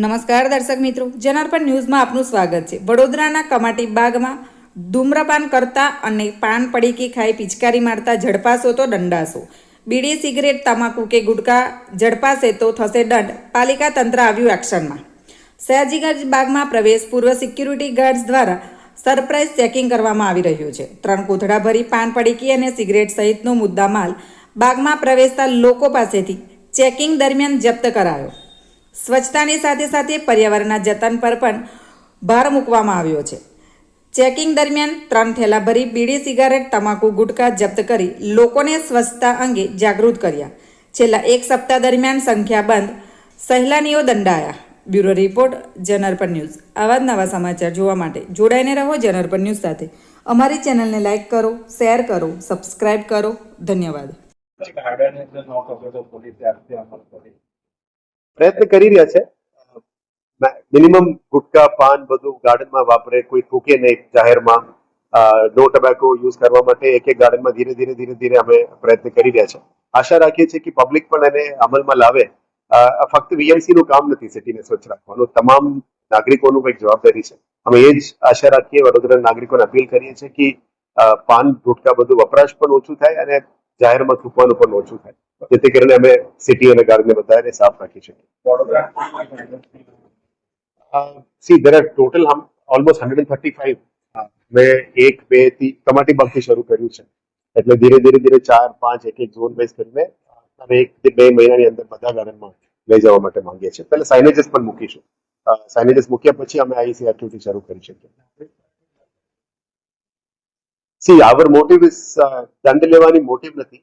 નમસ્કાર દર્શક મિત્રો, જનાર્પણ ન્યૂઝમાં આપનું સ્વાગત છે. વડોદરાના કમાટી બાગમાં ધૂમ્રપાન કરતા અને પાન પડીકી ખાઈ પિચકારી મારતા ઝડપાશો તો દંડાશો. બીડી, સિગરેટ, તમાકુ કે ગુટકા ઝડપાશે તો થશે દંડ, પાલિકા તંત્ર આવ્યું એક્શનમાં. સયાજીગંજ બાગમાં પ્રવેશ પૂર્વ સિક્યુરિટી ગાર્ડ્સ દ્વારા સરપ્રાઇઝ ચેકિંગ કરવામાં આવી રહ્યું છે. ત્રણ કોથળા ભરી પાન પડીકી અને સિગરેટ સહિતનો મુદ્દામાલ બાગમાં પ્રવેશતા લોકો પાસેથી ચેકિંગ દરમિયાન જપ્ત કરાયો. સ્વચ્છતાની સાથે સાથે પર્યાવરણના જતન પર પણ ભાર મૂકવામાં આવ્યો છે. ચેકિંગ દરમિયાન ત્રણ થેલા ભરી બીડી, સિગારેટ, તમાકુ ગુટખા જપ્ત કરી લોકોને સ્વચ્છતા અંગે જાગૃત કર્યા. છેલ્લા એક સપ્તાહ દરમિયાન સંખ્યાબંધ સહેલાનીઓ દંડાયા. બ્યુરો રિપોર્ટ જનરપન ન્યૂઝ. આવા જ નવા સમાચાર જોવા માટે જોડાઈને રહો જનરપન ન્યૂઝ સાથે. અમારી ચેનલને લાઇક કરો, શેર કરો, સબસ્ક્રાઇબ કરો. ધન્યવાદ. પ્રયત્ન કરી રહ્યા છે. મિનિમમ ગુટકા, પાન બધું ગાર્ડનમાં વાપરે, કોઈ થૂકે નહીં જાહેરમાં. નો ટબેકો યુઝ કરવા માટે એક એક ગાર્ડનમાં ધીરે ધીરે ધીરે ધીરે અમે પ્રયત્ન કરી રહ્યા છે. આશા રાખીએ છીએ કે પબ્લિક પણ એને અમલમાં લાવે. ફક્ત વીએમસી નું કામ નથી સિટીને સ્વચ્છ રાખવાનું. તમામ નાગરિકોનું કંઈક જવાબદારી છે. અમે એ જ આશા રાખીએ વડોદરા નાગરિકોને અપીલ કરીએ છીએ કે પાન, ગુટકા બધું વપરાશ પણ ઓછું થાય અને જાહેરમાં થૂકવાનું પણ ઓછું થાય. જેથી કરીને અમે સિટી અને ગાર્ડને બધાને સાફ રાખી શકીએ. See there are total almost hundred and thirty five મેં એક બેથી તમાટી બાગથી શરૂ કર્યું છે. એટલે ધીરે ધીરે ધીરે ચાર પાંચ એક એક ઝોન બેઝ કરીને અમે એક થી બે મહિનાની અંદર બધા ગાર્ડનમાં લઈ જવા માટે માંગીએ છીએ. પહેલા સાઇનેજીસ પણ મૂકીશું. સાઇનેજીસ મૂક્યા પછી અમે આઈસી એક્ટિવિટી શરૂ કરી શકીએ. સી આવર મોટિવ ઇઝ દંડ લેવાની મોટિવ નથી.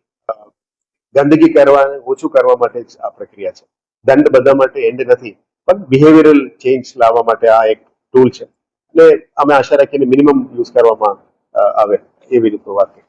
ગંદકી કરવા ઓછું કરવા માટે જ આ પ્રક્રિયા છે. દંડ બધા માટે એન્ડ નથી, પણ બિહેવિયરલ ચેન્જ લાવવા માટે આ એક ટૂલ છે. એટલે અમે આશા રાખીને મિનિમમ યુઝ કરવામાં આવે એવી રીતનું વાત કરી.